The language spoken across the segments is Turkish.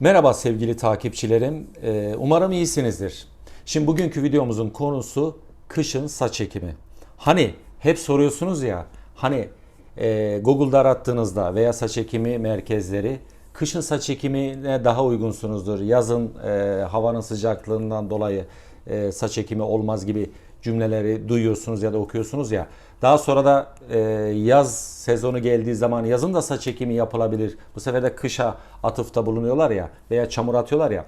Merhaba sevgili takipçilerim. Ee, Umarım iyisinizdir. Şimdi bugünkü videomuzun konusu kışın saç ekimi. Hani hep soruyorsunuz ya hani e, Google'da arattığınızda veya saç ekimi merkezleri kışın saç ekimine daha uygunsunuzdur. Yazın e, havanın sıcaklığından dolayı e, saç ekimi olmaz gibi cümleleri duyuyorsunuz ya da okuyorsunuz ya. Daha sonra da e, yaz sezonu geldiği zaman yazın da saç ekimi yapılabilir. Bu sefer de kışa atıfta bulunuyorlar ya veya çamur atıyorlar ya.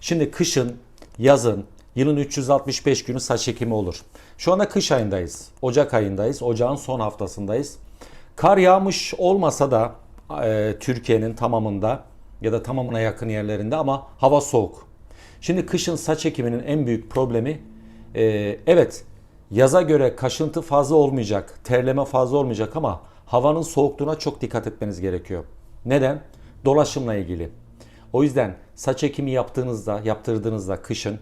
Şimdi kışın, yazın, yılın 365 günü saç ekimi olur. Şu anda kış ayındayız. Ocak ayındayız. Ocağın son haftasındayız. Kar yağmış olmasa da e, Türkiye'nin tamamında ya da tamamına yakın yerlerinde ama hava soğuk. Şimdi kışın saç ekiminin en büyük problemi e, evet yaza göre kaşıntı fazla olmayacak, terleme fazla olmayacak ama havanın soğukluğuna çok dikkat etmeniz gerekiyor. Neden? Dolaşımla ilgili. O yüzden saç ekimi yaptığınızda, yaptırdığınızda kışın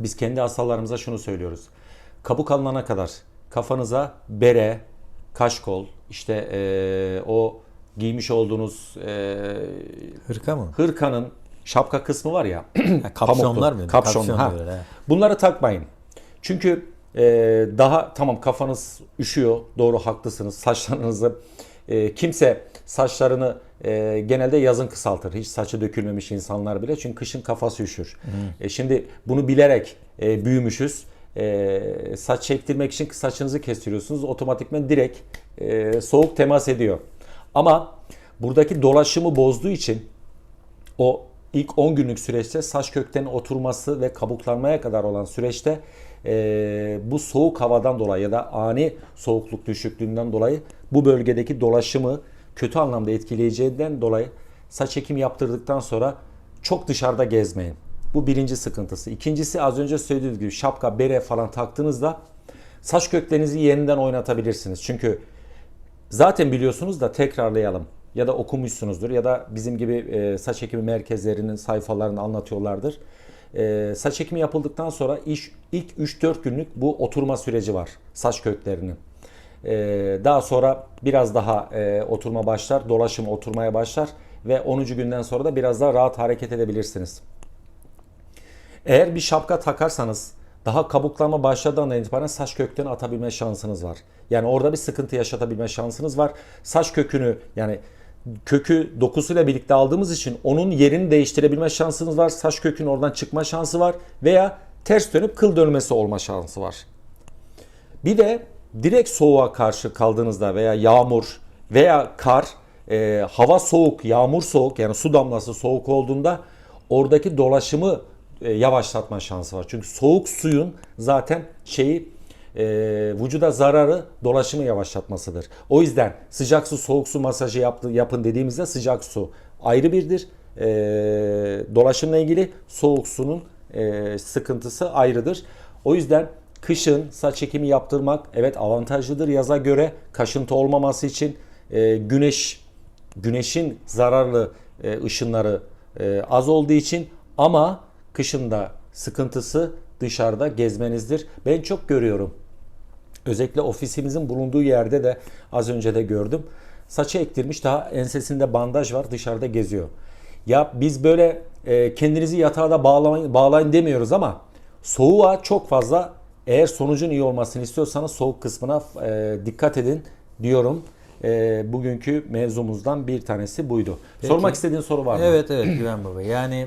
biz kendi hastalarımıza şunu söylüyoruz. Kabuk alınana kadar kafanıza bere, kaşkol, işte eee, o giymiş olduğunuz eee, Hırka mı? hırkanın şapka kısmı var ya. Kapşonlar mı? Kapşon. Kapşon ha. diyorlar, he. Bunları takmayın. Çünkü e, daha tamam kafanız üşüyor. Doğru haklısınız. Saçlarınızı e, kimse saçlarını e, genelde yazın kısaltır. Hiç saçı dökülmemiş insanlar bile. Çünkü kışın kafası üşür. E, şimdi bunu bilerek e, büyümüşüz. E, saç çektirmek için saçınızı kestiriyorsunuz. Otomatikman direkt e, soğuk temas ediyor. Ama buradaki dolaşımı bozduğu için o ilk 10 günlük süreçte saç köklerinin oturması ve kabuklanmaya kadar olan süreçte eee, bu soğuk havadan dolayı ya da ani soğukluk düşüklüğünden dolayı bu bölgedeki dolaşımı kötü anlamda etkileyeceğinden dolayı saç ekimi yaptırdıktan sonra çok dışarıda gezmeyin. Bu birinci sıkıntısı. İkincisi az önce söylediğim gibi şapka, bere falan taktığınızda saç köklerinizi yeniden oynatabilirsiniz. Çünkü Zaten biliyorsunuz da tekrarlayalım. Ya da okumuşsunuzdur ya da bizim gibi e, saç ekimi merkezlerinin sayfalarını anlatıyorlardır. E, saç ekimi yapıldıktan sonra iş, ilk 3-4 günlük bu oturma süreci var saç köklerinin. E, daha sonra biraz daha e, oturma başlar, dolaşım oturmaya başlar ve 10. günden sonra da biraz daha rahat hareket edebilirsiniz. Eğer bir şapka takarsanız daha kabuklanma başladığından itibaren saç köklerini atabilme şansınız var. Yani orada bir sıkıntı yaşatabilme şansınız var. Saç kökünü yani kökü dokusuyla birlikte aldığımız için onun yerini değiştirebilme şansınız var. Saç kökünün oradan çıkma şansı var veya ters dönüp kıl dönmesi olma şansı var. Bir de direkt soğuğa karşı kaldığınızda veya yağmur veya kar, e, hava soğuk, yağmur soğuk yani su damlası soğuk olduğunda oradaki dolaşımı e, yavaşlatma şansı var. Çünkü soğuk suyun zaten şeyi e, vücuda zararı dolaşımı yavaşlatmasıdır. O yüzden sıcak su soğuk su masajı yaptı, yapın dediğimizde sıcak su ayrı birdir. E, dolaşımla ilgili soğuk sunun e, sıkıntısı ayrıdır. O yüzden kışın saç ekimi yaptırmak evet avantajlıdır yaza göre kaşıntı olmaması için e, güneş güneşin zararlı e, ışınları e, az olduğu için ama kışın da sıkıntısı dışarıda gezmenizdir. Ben çok görüyorum. Özellikle ofisimizin bulunduğu yerde de az önce de gördüm. Saçı ektirmiş daha ensesinde bandaj var dışarıda geziyor. Ya biz böyle e, kendinizi yatağa da bağlayın, bağlayın demiyoruz ama soğuğa çok fazla eğer sonucun iyi olmasını istiyorsanız soğuk kısmına e, dikkat edin diyorum. E, bugünkü mevzumuzdan bir tanesi buydu. Sormak istediğin soru var mı? Evet evet Güven Baba. Yani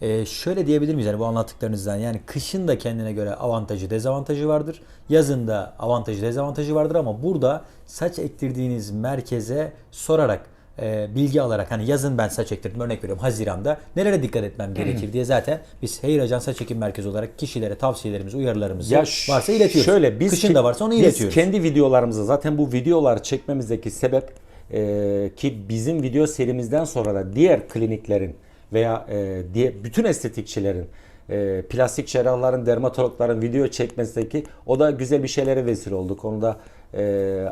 e, şöyle diyebilir miyiz yani bu anlattıklarınızdan yani kışın da kendine göre avantajı dezavantajı vardır. Yazın da avantajı dezavantajı vardır ama burada saç ektirdiğiniz merkeze sorarak e, bilgi alarak hani yazın ben saç ektirdim örnek veriyorum Haziran'da nelere dikkat etmem gerekir diye zaten biz Hayır Ajan Saç Ekim Merkezi olarak kişilere tavsiyelerimizi uyarılarımızı Ya varsa iletiyoruz. Şöyle biz Kışın da varsa onu biz iletiyoruz. kendi videolarımızı zaten bu videolar çekmemizdeki sebep e, ki bizim video serimizden sonra da diğer kliniklerin veya e, diye bütün estetikçilerin e, plastik cerrahların, dermatologların video çekmesindeki o da güzel bir şeylere vesile oldu. Konuda e,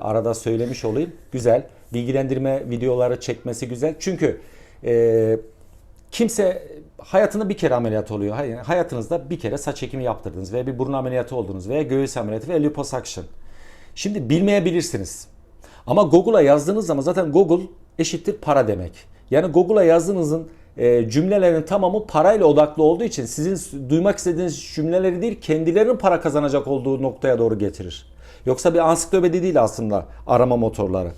arada söylemiş olayım. Güzel. Bilgilendirme videoları çekmesi güzel. Çünkü e, kimse hayatında bir kere ameliyat oluyor. Hay- Hayatınızda bir kere saç ekimi yaptırdınız veya bir burun ameliyatı oldunuz veya göğüs ameliyatı veya liposuction. Şimdi bilmeyebilirsiniz. Ama Google'a yazdığınız zaman zaten Google eşittir para demek. Yani Google'a yazdığınızın e, cümlelerin tamamı parayla odaklı olduğu için sizin duymak istediğiniz cümleleri değil kendilerinin para kazanacak olduğu noktaya doğru getirir. Yoksa bir ansiklopedi değil aslında arama motorları.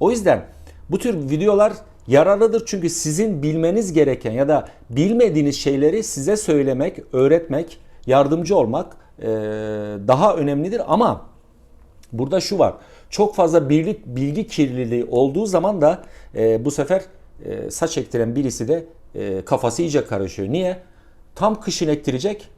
O yüzden bu tür videolar yararlıdır çünkü sizin bilmeniz gereken ya da bilmediğiniz şeyleri size söylemek, öğretmek, yardımcı olmak e, daha önemlidir ama Burada şu var. Çok fazla birlik bilgi kirliliği olduğu zaman da e, bu sefer e, saç ektiren birisi de e, kafası iyice karışıyor. Niye? Tam kışın ektirecek.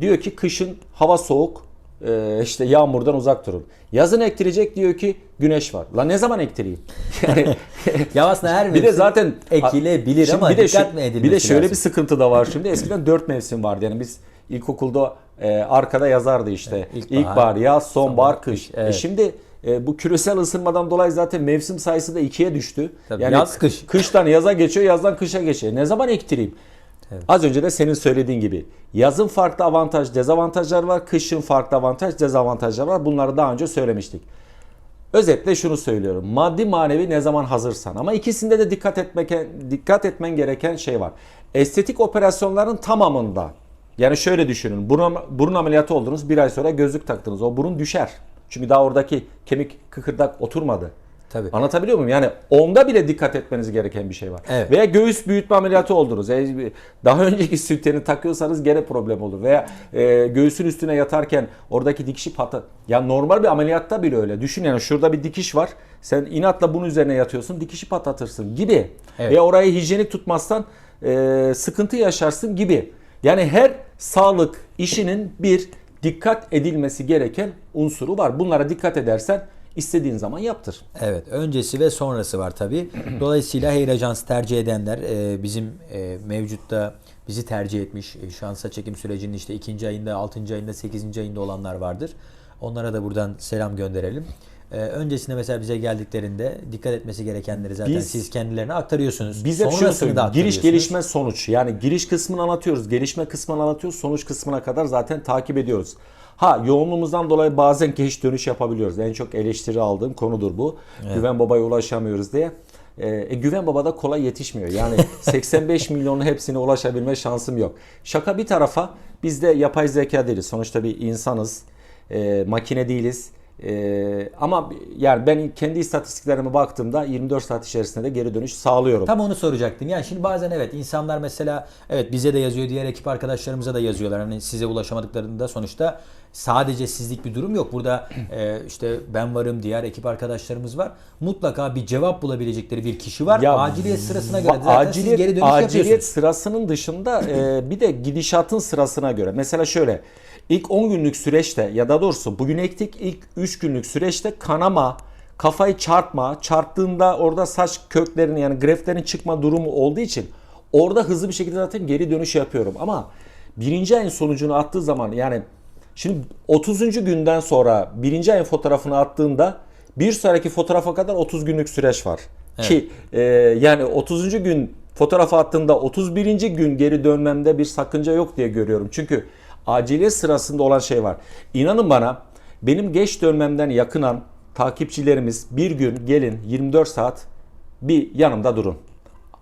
Diyor ki kışın hava soğuk. e, işte yağmurdan uzak durun. Yazın ektirecek diyor ki güneş var. La ne zaman ektireyim? Yani Ya aslında her bir de zaten ekilebilir Şimdi ama bir de dikkat şu- mi edilmesi Bir de şöyle lazım? bir sıkıntı da var şimdi. Eskiden dört mevsim vardı. Yani biz ilkokulda e, arkada yazardı işte. İlkbahar, İlkbahar, yaz, sonbahar, kış. kış, evet. E şimdi e, bu küresel ısınmadan dolayı zaten mevsim sayısı da ikiye düştü. Tabii, yaz, kış. Kıştan yaza geçiyor, yazdan kışa geçiyor. Ne zaman ektireyim? Az önce de senin söylediğin gibi yazın farklı avantaj, dezavantajlar var. Kışın farklı avantaj, dezavantajlar var. Bunları daha önce söylemiştik. Özetle şunu söylüyorum. Maddi manevi ne zaman hazırsan ama ikisinde de dikkat etmek dikkat etmen gereken şey var. Estetik operasyonların tamamında yani şöyle düşünün. Burun, burun ameliyatı oldunuz. Bir ay sonra gözlük taktınız. O burun düşer. Çünkü daha oradaki kemik kıkırdak oturmadı. Tabii. Anlatabiliyor muyum? Yani onda bile dikkat etmeniz gereken bir şey var. Evet. Veya göğüs büyütme ameliyatı oldunuz. E, Daha önceki süteni takıyorsanız gene problem olur. Veya e, göğsün üstüne yatarken oradaki dikişi patı. Ya normal bir ameliyatta bile öyle. Düşün yani şurada bir dikiş var. Sen inatla bunun üzerine yatıyorsun. Dikişi patlatırsın gibi. Evet. Veya orayı hijyenik tutmazsan e, sıkıntı yaşarsın gibi. Yani her sağlık işinin bir dikkat edilmesi gereken unsuru var. Bunlara dikkat edersen istediğin zaman yaptır. Evet, öncesi ve sonrası var tabi. Dolayısıyla Hair Ajans tercih edenler e, bizim e, mevcutta bizi tercih etmiş. E, şu an saç çekim sürecinin işte ikinci ayında, altıncı ayında, sekizinci ayında olanlar vardır. Onlara da buradan selam gönderelim. E, öncesinde mesela bize geldiklerinde dikkat etmesi gerekenleri zaten Biz- siz kendilerine aktarıyorsunuz. Biz hep şunu Sonrasını da söylüyoruz. Giriş aktarıyorsunuz. gelişme sonuç. Yani giriş kısmını anlatıyoruz. Gelişme kısmını anlatıyoruz. Sonuç kısmına kadar zaten takip ediyoruz. Ha yoğunluğumuzdan dolayı bazen geç dönüş yapabiliyoruz. En çok eleştiri aldığım konudur bu. Güven Baba'ya ulaşamıyoruz diye. Ee, e, Güven Baba da kolay yetişmiyor. Yani 85 milyonun hepsine ulaşabilme şansım yok. Şaka bir tarafa biz de yapay zeka değiliz. Sonuçta bir insanız. Ee, makine değiliz. Ee, ama yani ben kendi istatistiklerime baktığımda 24 saat içerisinde de geri dönüş sağlıyorum. Tam onu soracaktım. Yani şimdi bazen evet insanlar mesela evet bize de yazıyor, diğer ekip arkadaşlarımıza da yazıyorlar. Hani size ulaşamadıklarında sonuçta sadece sizlik bir durum yok. Burada e, işte ben varım, diğer ekip arkadaşlarımız var. Mutlaka bir cevap bulabilecekleri bir kişi var. aciliyet sırasına göre zaten siz geri dönüş aciliyet yapıyorsunuz. sırasının dışında e, bir de gidişatın sırasına göre. Mesela şöyle ilk 10 günlük süreçte ya da doğrusu bugün ektik ilk 3 günlük süreçte kanama, kafayı çarpma, çarptığında orada saç köklerinin yani greftlerin çıkma durumu olduğu için orada hızlı bir şekilde zaten geri dönüş yapıyorum. Ama birinci ayın sonucunu attığı zaman yani şimdi 30. günden sonra birinci ayın fotoğrafını attığında bir sonraki fotoğrafa kadar 30 günlük süreç var. Ki e, yani 30. gün fotoğraf attığında 31. gün geri dönmemde bir sakınca yok diye görüyorum. Çünkü aciliyet sırasında olan şey var. İnanın bana benim geç dönmemden yakınan takipçilerimiz bir gün gelin 24 saat bir yanımda durun.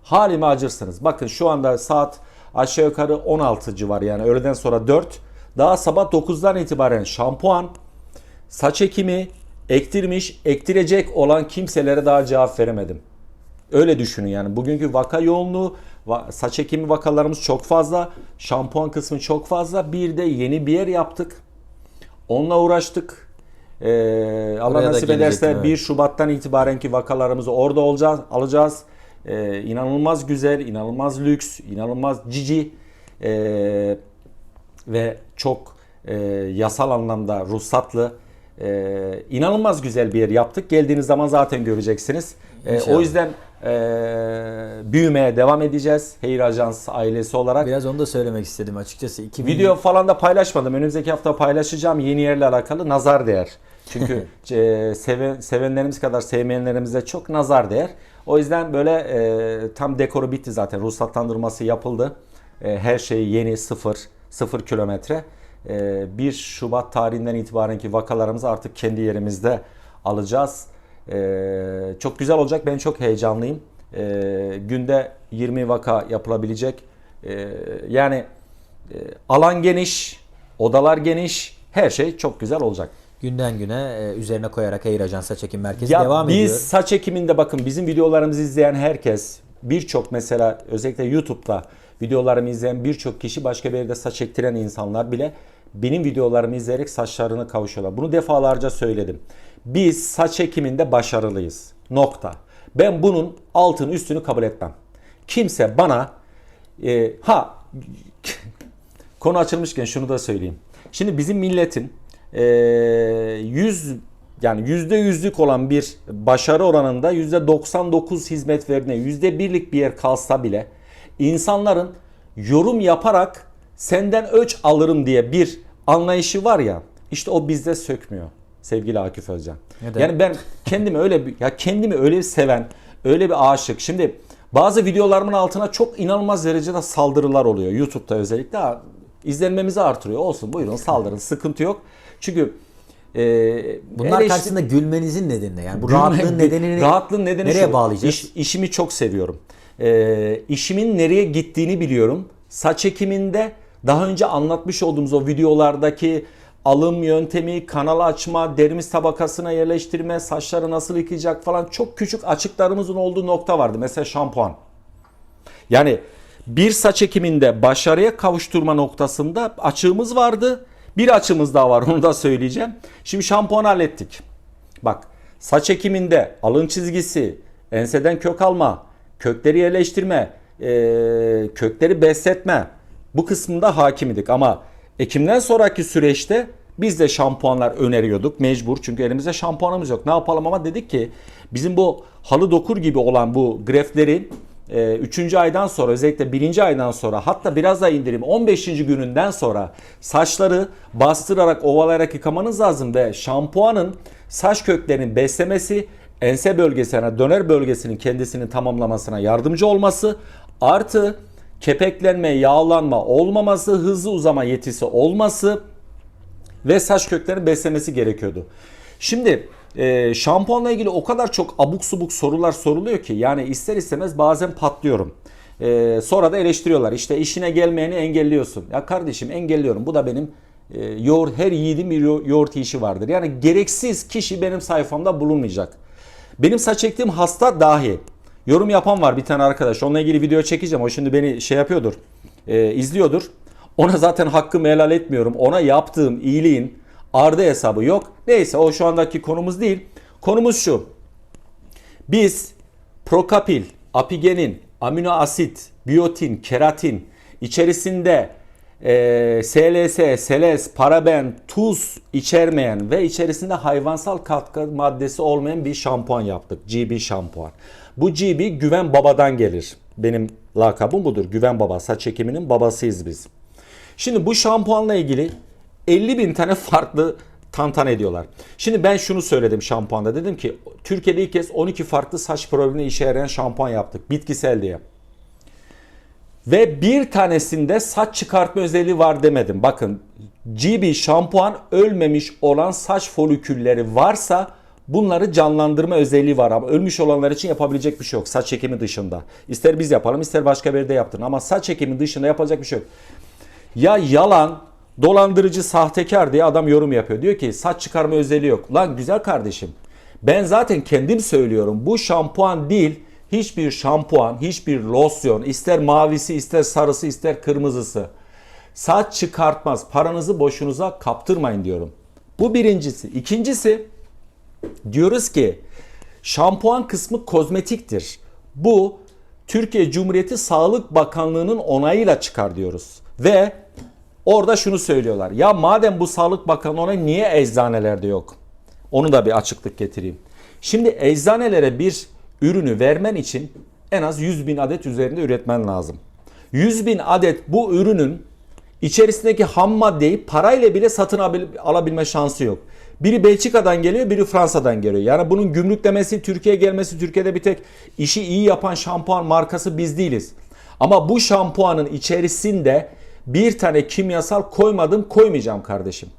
Halime acırsınız. Bakın şu anda saat aşağı yukarı 16 civarı yani öğleden sonra 4. Daha sabah 9'dan itibaren şampuan, saç ekimi, ektirmiş, ektirecek olan kimselere daha cevap veremedim. Öyle düşünün yani. Bugünkü vaka yoğunluğu, saç ekimi vakalarımız çok fazla. Şampuan kısmı çok fazla. Bir de yeni bir yer yaptık. Onunla uğraştık. Ee, Allah Oraya nasip ederse evet. 1 Şubat'tan itibarenki vakalarımızı orada olacağız, alacağız. Ee, inanılmaz güzel, inanılmaz lüks, inanılmaz cici ee, ve çok ee, yasal anlamda ruhsatlı ee, inanılmaz güzel bir yer yaptık. Geldiğiniz zaman zaten göreceksiniz. İnşallah. o yüzden ee, büyümeye devam edeceğiz. Hair Ajans ailesi olarak. Biraz onu da söylemek istedim açıkçası. 2000 Video falan da paylaşmadım. Önümüzdeki hafta paylaşacağım yeni yerle alakalı nazar değer. Çünkü e, seven, sevenlerimiz kadar sevmeyenlerimize çok nazar değer. O yüzden böyle e, tam dekoru bitti zaten. Ruhsatlandırması yapıldı. E, her şey yeni sıfır, sıfır kilometre. E, 1 Şubat tarihinden itibarenki vakalarımızı artık kendi yerimizde alacağız. E, çok güzel olacak. Ben çok heyecanlıyım. e, günde 20 vaka yapılabilecek. Yani e, alan geniş, odalar geniş, her şey çok güzel olacak. Günden güne e, üzerine koyarak Air Ajan Saç Ekim Merkezi Ya devam biz ediyor. saç ekiminde bakın bizim videolarımızı izleyen herkes birçok mesela özellikle YouTube'da videolarımı izleyen birçok kişi başka bir yerde saç ektiren insanlar bile benim videolarımı izleyerek saçlarını kavuşuyorlar. Bunu defalarca söyledim. Biz saç ekiminde başarılıyız. Nokta. Ben bunun altını üstünü kabul etmem. Kimse bana e, ha konu açılmışken şunu da söyleyeyim. Şimdi bizim milletin e, 100 yani yüzde yüzlük olan bir başarı oranında yüzde 99 hizmet verdiğine yüzde birlik bir yer kalsa bile insanların yorum yaparak senden öç alırım diye bir anlayışı var ya işte o bizde sökmüyor sevgili Akif Özcan. Neden? Yani ben kendimi öyle bir ya kendimi öyle bir seven, öyle bir aşık. Şimdi bazı videolarımın altına çok inanılmaz derecede saldırılar oluyor. YouTube'da özellikle izlenmemizi artırıyor. Olsun buyurun saldırın. Sıkıntı yok. Çünkü e, Bunlar eleştir- karşısında gülmenizin nedeni ne? Yani bu Gülme- rahatlığın nedenini rahatlığın nedeni nereye şu, bağlayacağız? iş- işimi çok seviyorum. Ee, işimin nereye gittiğini biliyorum. Saç ekiminde daha önce anlatmış olduğumuz o videolardaki alım yöntemi, kanal açma, derimiz tabakasına yerleştirme, saçları nasıl yıkayacak falan çok küçük açıklarımızın olduğu nokta vardı. Mesela şampuan. Yani bir saç ekiminde başarıya kavuşturma noktasında açığımız vardı. Bir açımız daha var onu da söyleyeceğim. Şimdi şampuan hallettik. Bak saç ekiminde alın çizgisi, enseden kök alma, kökleri yerleştirme, eee, kökleri besletme bu kısmında hakim. Ama ekimden sonraki süreçte biz de şampuanlar öneriyorduk mecbur çünkü elimizde şampuanımız yok. Ne yapalım ama dedik ki bizim bu halı dokur gibi olan bu grefleri 3. aydan sonra özellikle 1. aydan sonra hatta biraz daha indirim 15. gününden sonra saçları bastırarak ovalayarak yıkamanız lazım ve şampuanın saç köklerinin beslemesi ense bölgesine döner bölgesinin kendisini tamamlamasına yardımcı olması artı kepeklenme, yağlanma olmaması, hızlı uzama yetisi olması ve saç köklerini beslemesi gerekiyordu. Şimdi e, şampuanla ilgili o kadar çok abuk subuk sorular soruluyor ki yani ister istemez bazen patlıyorum. E, sonra da eleştiriyorlar. İşte işine gelmeyeni engelliyorsun. Ya kardeşim engelliyorum. Bu da benim e, yoğurt, her yiğidin bir yo- yoğurt işi vardır. Yani gereksiz kişi benim sayfamda bulunmayacak. Benim saç ektiğim hasta dahi. Yorum yapan var bir tane arkadaş. Onunla ilgili video çekeceğim. O şimdi beni şey yapıyordur. e, izliyordur. Ona zaten hakkımı helal etmiyorum. Ona yaptığım iyiliğin ardı hesabı yok. Neyse o şu andaki konumuz değil. Konumuz şu. Biz prokapil, apigenin, amino asit, biyotin, keratin içerisinde e, SLS, seles, paraben, tuz içermeyen ve içerisinde hayvansal katkı maddesi olmayan bir şampuan yaptık. GB şampuan. Bu GB Güven Baba'dan gelir. Benim lakabım budur. Güven Baba. Saç ekiminin babasıyız biz. Şimdi bu şampuanla ilgili 50 bin tane farklı tantan ediyorlar. Şimdi ben şunu söyledim şampuanda. Dedim ki Türkiye'de ilk kez 12 farklı saç problemine işe yarayan şampuan yaptık. Bitkisel diye. Ve bir tanesinde saç çıkartma özelliği var demedim. Bakın GB şampuan ölmemiş olan saç folikülleri varsa bunları canlandırma özelliği var ama ölmüş olanlar için yapabilecek bir şey yok saç ekimi dışında. İster biz yapalım ister başka bir yerde yaptırın ama saç ekimi dışında yapacak bir şey yok. Ya yalan, dolandırıcı, sahtekar diye adam yorum yapıyor. Diyor ki saç çıkarma özelliği yok. Lan güzel kardeşim. Ben zaten kendim söylüyorum. Bu şampuan değil. Hiçbir şampuan, hiçbir losyon, ister mavisi, ister sarısı, ister kırmızısı. Saç çıkartmaz. Paranızı boşunuza kaptırmayın diyorum. Bu birincisi. İkincisi diyoruz ki şampuan kısmı kozmetiktir. Bu Türkiye Cumhuriyeti Sağlık Bakanlığı'nın onayıyla çıkar diyoruz. Ve orada şunu söylüyorlar. Ya madem bu Sağlık Bakanlığı onayı niye eczanelerde yok? Onu da bir açıklık getireyim. Şimdi eczanelere bir ürünü vermen için en az 100 bin adet üzerinde üretmen lazım. 100 bin adet bu ürünün içerisindeki ham maddeyi parayla bile satın abil- alabilme şansı yok. Biri Belçika'dan geliyor, biri Fransa'dan geliyor. Yani bunun gümrüklemesi, Türkiye'ye gelmesi, Türkiye'de bir tek işi iyi yapan şampuan markası biz değiliz. Ama bu şampuanın içerisinde bir tane kimyasal koymadım, koymayacağım kardeşim.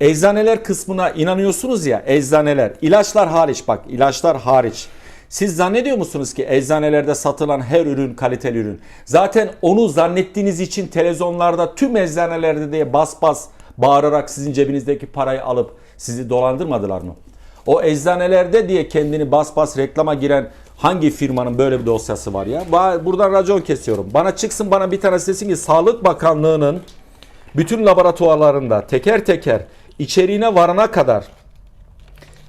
Eczaneler kısmına inanıyorsunuz ya eczaneler ilaçlar hariç bak ilaçlar hariç Siz zannediyor musunuz ki eczanelerde satılan her ürün kaliteli ürün? Zaten onu zannettiğiniz için televizyonlarda tüm eczanelerde diye bas bas bağırarak sizin cebinizdeki parayı alıp sizi dolandırmadılar mı? O eczanelerde diye kendini bas bas reklama giren hangi firmanın böyle bir dosyası var ya? Buradan racon kesiyorum. Bana çıksın bana bir tane desin ki Sağlık Bakanlığı'nın bütün laboratuvarlarında teker teker içeriğine varana kadar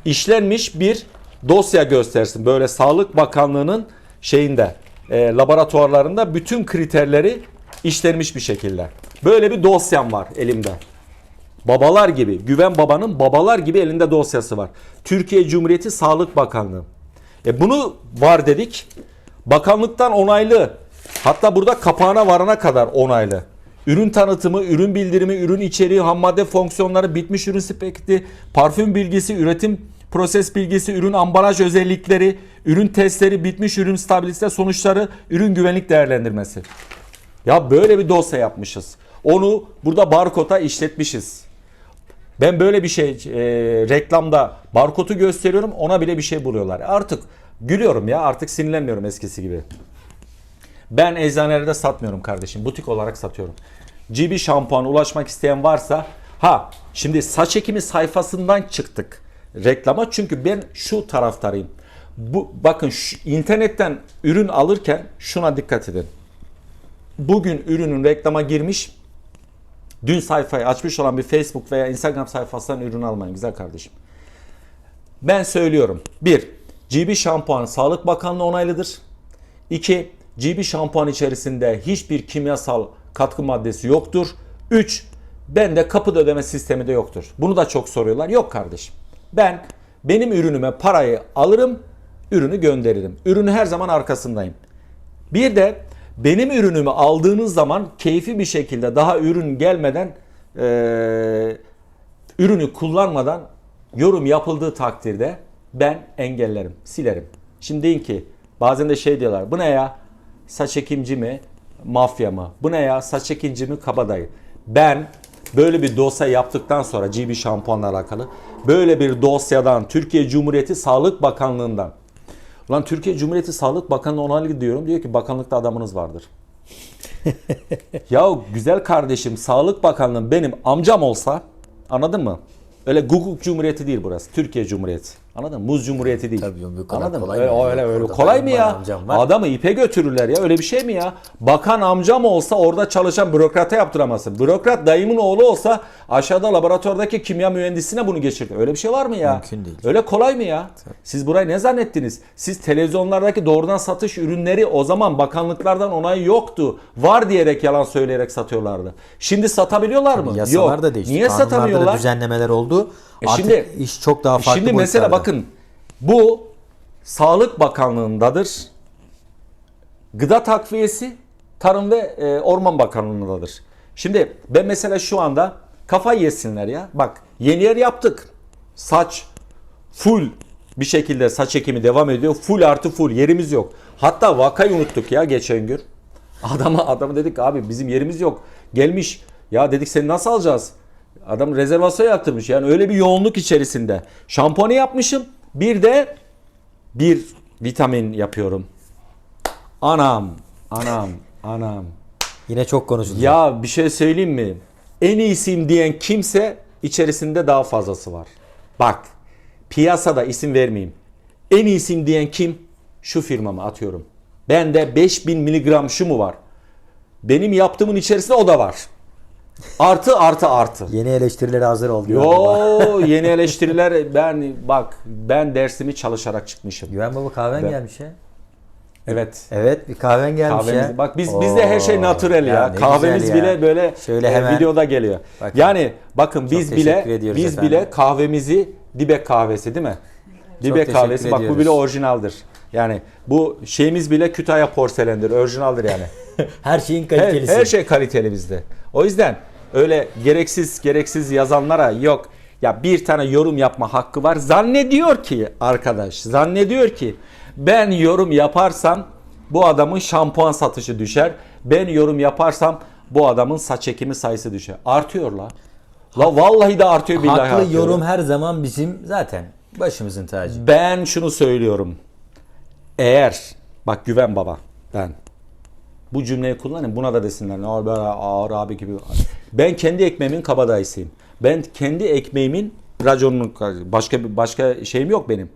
işlenmiş bir dosya göstersin. Böyle Sağlık Bakanlığı'nın şeyinde e, laboratuvarlarında bütün kriterleri işlenmiş bir şekilde. Böyle bir dosyam var elimde. Babalar gibi, Güven Baba'nın babalar gibi elinde dosyası var. Türkiye Cumhuriyeti Sağlık Bakanlığı. E bunu var dedik. Bakanlıktan onaylı. Hatta burada kapağına varana kadar onaylı. Ürün tanıtımı, ürün bildirimi, ürün içeriği, ham madde fonksiyonları, bitmiş ürün spekti, parfüm bilgisi, üretim proses bilgisi, ürün ambalaj özellikleri, ürün testleri, bitmiş ürün stabilite sonuçları, ürün güvenlik değerlendirmesi. Ya böyle bir dosya yapmışız. Onu burada barkoda işletmişiz. Ben böyle bir şey e, reklamda barkodu gösteriyorum ona bile bir şey buluyorlar. Artık gülüyorum ya artık sinirlenmiyorum eskisi gibi. Ben eczanelerde satmıyorum kardeşim. Butik olarak satıyorum. GB şampuan ulaşmak isteyen varsa ha şimdi saç ekimi sayfasından çıktık reklama çünkü ben şu taraftarıyım. Bu bakın şu, internetten ürün alırken şuna dikkat edin. Bugün ürünün reklama girmiş dün sayfayı açmış olan bir Facebook veya Instagram sayfasından ürün almayın güzel kardeşim. Ben söylüyorum. 1. GB şampuan Sağlık Bakanlığı onaylıdır. 2. GB şampuan içerisinde hiçbir kimyasal katkı maddesi yoktur. 3. Bende kapıda ödeme sistemi de yoktur. Bunu da çok soruyorlar. Yok kardeşim. Ben benim ürünüme parayı alırım, ürünü gönderirim. Ürünü her zaman arkasındayım. Bir de benim ürünümü aldığınız zaman keyfi bir şekilde daha ürün gelmeden eee, ürünü kullanmadan yorum yapıldığı takdirde ben engellerim, silerim. Şimdi deyin ki bazen de şey diyorlar bu ne ya saç ekimci mi mafya mı bu ne ya saç ekimci mi kabadayı. Ben böyle bir dosya yaptıktan sonra GB şampuanla alakalı böyle bir dosyadan Türkiye Cumhuriyeti Sağlık Bakanlığı'ndan Ulan Türkiye Cumhuriyeti Sağlık Bakanlığı onaylı diyorum. Diyor ki bakanlıkta adamınız vardır. ya güzel kardeşim Sağlık Bakanlığı benim amcam olsa anladın mı? Öyle Guguk Cumhuriyeti değil burası. Türkiye Cumhuriyeti. Anladın mı? Muz Cumhuriyeti değil. Tabii canım, Anladın mı? kolay Öyle, öyle, öyle kolay mı ya? Adamı ipe götürürler ya. Öyle bir şey mi ya? Bakan amcam olsa orada çalışan bürokrata yaptıramazsın. Bürokrat dayımın oğlu olsa aşağıda laboratuvardaki kimya mühendisine bunu geçirdi. Öyle bir şey var mı ya? Mümkün değil. Öyle kolay mı ya? Siz burayı ne zannettiniz? Siz televizyonlardaki doğrudan satış ürünleri o zaman bakanlıklardan onay yoktu. Var diyerek yalan söyleyerek satıyorlardı. Şimdi satabiliyorlar mı? Yasalar Yok. da değişti. Niye Kanunlarda da satamıyorlar? düzenlemeler oldu. E Artık şimdi- iş çok daha farklı Şimdi mesela boyutlarda. Bakın bu Sağlık Bakanlığı'ndadır. Gıda takviyesi Tarım ve e, Orman Bakanlığı'ndadır. Şimdi ben mesela şu anda kafa yesinler ya. Bak yeni yer yaptık. Saç full bir şekilde saç ekimi devam ediyor. Full artı full yerimiz yok. Hatta vakayı unuttuk ya geçen gün. Adama adamı dedik abi bizim yerimiz yok. Gelmiş ya dedik seni nasıl alacağız? Adam rezervasyon yaptırmış. Yani öyle bir yoğunluk içerisinde. Şampuanı yapmışım. Bir de bir vitamin yapıyorum. Anam, anam, anam. Yine çok konuşuldu. Ya bir şey söyleyeyim mi? En iyisiyim diyen kimse içerisinde daha fazlası var. Bak piyasada isim vermeyeyim. En iyisiyim diyen kim? Şu firmamı atıyorum. Bende 5000 miligram şu mu var? Benim yaptığımın içerisinde o da var. Artı artı artı. Yeni eleştirilere hazır ol. Yo yeni eleştiriler ben bak ben dersimi çalışarak çıkmışım. Güven Baba kahven Ben- gelmiş ya. Evet. Evet bir kahven gelmiş Kahvemiz, ya. bak biz bizde her şey Oo, natürel ya. ne Kahvemiz ya. bile böyle Şöyle e, hemen- videoda geliyor. Bakın. Yani bakın biz teşekkür bile ediyoruz biz efendim. bile kahvemizi Dibek kahvesi değil mi? Dibek kahvesi bak bu ediyoruz. bile orijinaldir. Yani bu şeyimiz bile Kütahya porselendir. Orijinaldir yani. Her şeyin her, kalitelisi. her şey kaliteli bizde. O yüzden öyle gereksiz gereksiz yazanlara yok. Ya bir tane yorum yapma hakkı var. Zannediyor ki arkadaş, zannediyor ki ben yorum yaparsam bu adamın şampuan satışı düşer. Ben yorum yaparsam bu adamın saç ekimi sayısı düşer. Artıyor la. La vallahi de artıyor billahi Haklı artıyor. yorum her zaman bizim zaten başımızın tacı. Ben şunu söylüyorum. Eğer bak güven baba ben bu cümleyi kullanayım buna da desinler. Ne böyle ağır abi gibi. Ben kendi ekmeğimin kabadayısıyım. Ben kendi ekmeğimin raconunun başka bir başka şeyim yok benim.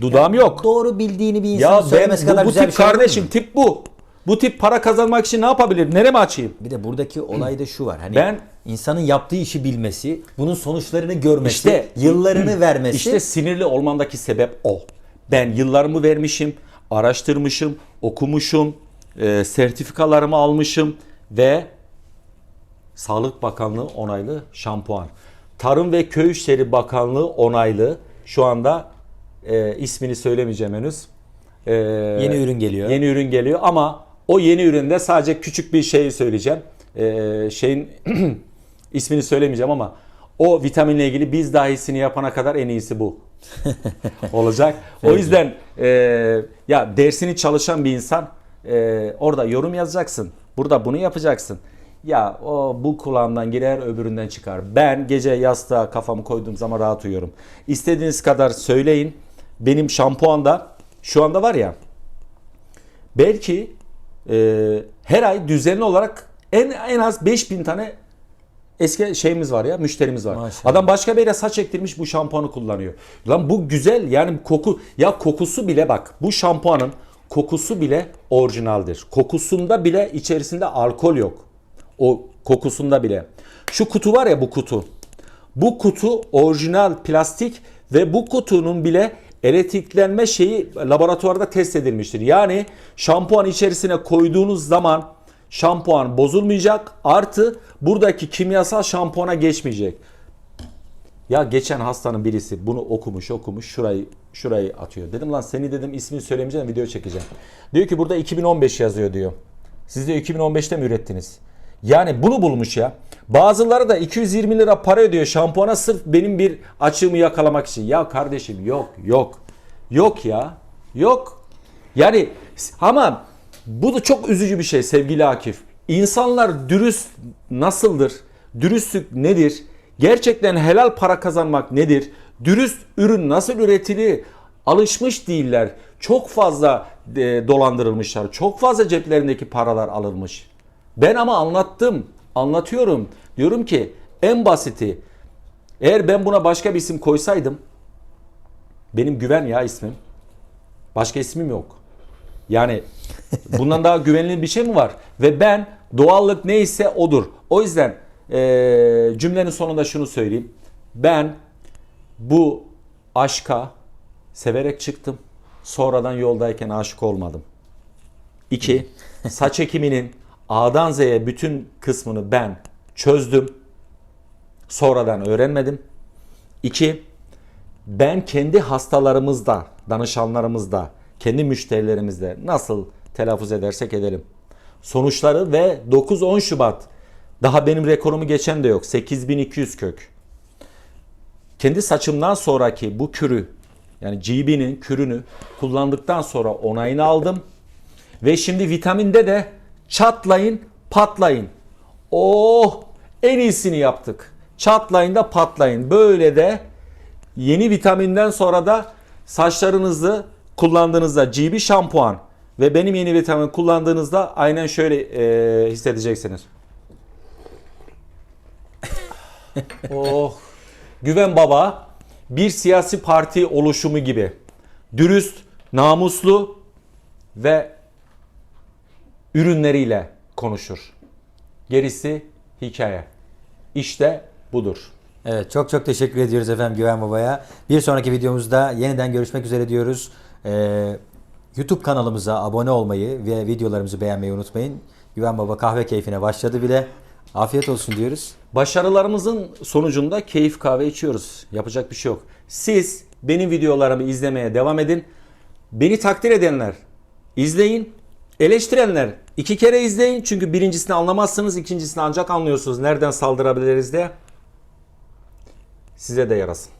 Dudağım yok. Doğru bildiğini bir insan Ya ben söylemesi bu, kadar bu güzel tip bir şey kardeşim mi? tip bu. Bu tip para kazanmak için ne yapabilir? Nereye mi açayım? Bir de buradaki olay da şu var. Hani Ben- insanın yaptığı işi bilmesi, bunun sonuçlarını görmesi, İşte- yıllarını vermesi. İşte sinirli olmamdaki sebep o. Ben yıllarımı vermişim, araştırmışım, okumuşum, e, sertifikalarımı almışım ve Sağlık Bakanlığı onaylı şampuan. Tarım ve Köy İşleri Bakanlığı onaylı şu anda e, ismini söylemeyeceğim henüz. E, Yeni ürün geliyor. Yeni ürün geliyor ama o yeni üründe sadece küçük bir şeyi söyleyeceğim. E, şeyin ismini söylemeyeceğim ama o vitaminle ilgili biz dahisini yapana kadar en iyisi bu. olacak. O yüzden e, ya dersini çalışan bir insan e, orada yorum yazacaksın. Burada bunu yapacaksın. Ya o bu kulağımdan girer öbüründen çıkar. Ben gece yastığa kafamı koyduğum zaman rahat uyuyorum. İstediğiniz kadar söyleyin. Benim şampuanda şu anda var ya belki e, her ay düzenli olarak en en az 5000 tane eski şeyimiz var ya müşterimiz var. Maşallah. Adam başka bir yere saç ektirmiş bu şampuanı kullanıyor. Lan bu güzel yani koku ya kokusu bile bak bu şampuanın kokusu bile orijinaldir. Kokusunda bile içerisinde alkol yok. O kokusunda bile. Şu kutu var ya bu kutu. Bu kutu orijinal plastik ve bu kutunun bile elektriklenme şeyi laboratuvarda test edilmiştir. Yani şampuan içerisine koyduğunuz zaman şampuan bozulmayacak artı buradaki kimyasal şampuana geçmeyecek. Ya geçen hastanın birisi bunu okumuş okumuş şurayı şurayı atıyor. Dedim lan seni dedim ismini söylemeyeceğim video çekeceğim. Diyor ki burada 2015 yazıyor diyor. Siz de 2015'te mi ürettiniz? Yani bunu bulmuş ya. Bazıları da 220 lira para ödüyor şampuana sırf benim bir açığımı yakalamak için. Ya kardeşim yok yok. Yok ya. Yok. Yani ama bu da çok üzücü bir şey sevgili Akif. İnsanlar dürüst nasıldır? Dürüstlük nedir? Gerçekten helal para kazanmak nedir? Dürüst ürün nasıl üretilir? Alışmış değiller. Çok fazla e, dolandırılmışlar. Çok fazla ceplerindeki paralar alınmış. Ben ama anlattım. Anlatıyorum. Diyorum ki en basiti eğer ben buna başka bir isim koysaydım benim güven ya ismim. Başka ismim yok. Yani bundan daha güvenilir bir şey mi var? Ve ben doğallık neyse odur. O yüzden eee, cümlenin sonunda şunu söyleyeyim. Ben bu aşka severek çıktım. Sonradan yoldayken aşık olmadım. İki, saç ekiminin A'dan Z'ye bütün kısmını ben çözdüm. Sonradan öğrenmedim. İki, ben kendi hastalarımızda, danışanlarımızda, kendi müşterilerimizde nasıl telaffuz edersek edelim. Sonuçları ve 9-10 Şubat daha benim rekorumu geçen de yok. 8200 kök. Kendi saçımdan sonraki bu kürü yani GB'nin kürünü kullandıktan sonra onayını aldım. Ve şimdi vitaminde de çatlayın patlayın. Oh en iyisini yaptık. Çatlayın da patlayın. Böyle de yeni vitaminden sonra da saçlarınızı kullandığınızda GB şampuan ve benim yeni vitamin kullandığınızda aynen şöyle e, hissedeceksiniz. Oh. Güven Baba bir siyasi parti oluşumu gibi. Dürüst, namuslu ve ürünleriyle konuşur. Gerisi hikaye. İşte budur. Evet çok çok teşekkür ediyoruz efendim Güven Baba'ya. Bir sonraki videomuzda yeniden görüşmek üzere diyoruz. Ee, YouTube kanalımıza abone olmayı ve videolarımızı beğenmeyi unutmayın. Güven Baba kahve keyfine başladı bile. Afiyet olsun diyoruz. Başarılarımızın sonucunda keyif kahve içiyoruz. Yapacak bir şey yok. Siz benim videolarımı izlemeye devam edin. Beni takdir edenler izleyin. Eleştirenler iki kere izleyin. Çünkü birincisini anlamazsınız. ikincisini ancak anlıyorsunuz. Nereden saldırabiliriz diye. Size de yarasın.